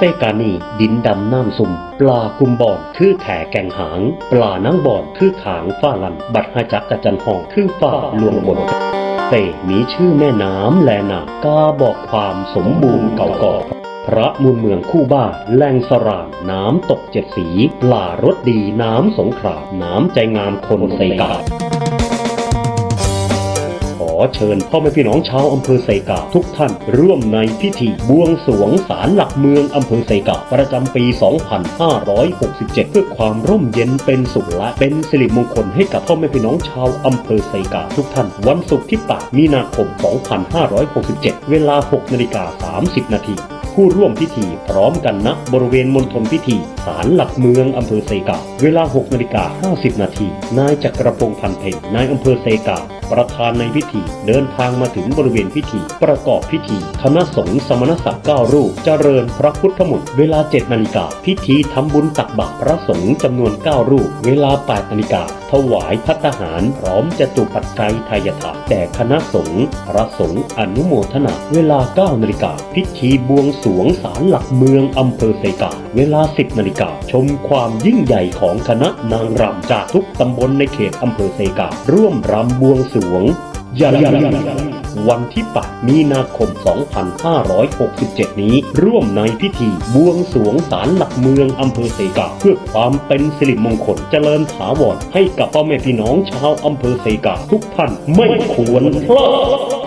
เซกานีดินดำน้ำสุ่ม ปลากุมบอนคือแถแกงหาง ปลานังบอนคือขางฝ้าลัน บัดหาจักกะจันห้องคือฝ้าลวงบนเตมีชื่อแม่น้ำแลนากาบอกความสมบูรณ์เก่าก่อนพระมูลเมืองคู่บ้านแหล่งสรานน้ำตกเจ็ดสี ปลารสดีน้ำสงขลาน้ำใจงามคนไซกา เชิญพ่อแม่พี่น้องชาวอำเภอไซกาทุกท่านร่วมในพิธีบวงสรวงศาลหลักเมืองอำเภอไซกาประจำปี 2567 เพื่อความร่มเย็นเป็นสุขและเป็นสิริมงคลให้กับพ่อแม่พี่น้องชาวอำเภอไซกาทุกท่านวันศุกร์ที่ 8 มีนาคม 2567 เวลา 6นาฬิกา30 นาทีผู้ร่วมพิธีพร้อมกันณบริเวณมณฑลพิธีศาลหลักเมืองอำเภอเซกา เวลา 6 นาฬิกา 50 นาที นายจักรพงศ์พันเพ็งนายอำเภอเซกา ประธานในพิธี เดินทางมาถึงบริเวณพิธี ประกอบพิธี คณะสงฆ์สมณศักดิ์เก้ารูป เจริญพระพุทธมนต์เวลา7นาฬิกา พิธีทำบุญตักบาตรพระสงฆ์จำนวน9รูป เวลา8นาฬิกา ถวายพัตตาหาร พร้อมจะตุปัจจัยทายทานแด่คณะสงฆ์พระสงฆ์อนุโมทนา เวลา9นาฬิกา พิธีบวงสวงศาลหลักเมืองอำเภอเซกา เวลา10นาฬิกา ชมความยิ่งใหญ่ของคณะนางรำจากทุกตำบลในเขตอำเภอเซกา ร่วมรำบวงสรวงอย่าลืมวันที่ 8 มีนาคม 2567 นี้ ร่วมในพิธี บวงสวงศาลหลักเมืองอำเภอเสกาเพื่อความเป็นสิริมงคลเจริญถาวรให้กับพ่อแม่พี่น้องชาวอำเภอเสกาทุกท่านไม่ควรพลาด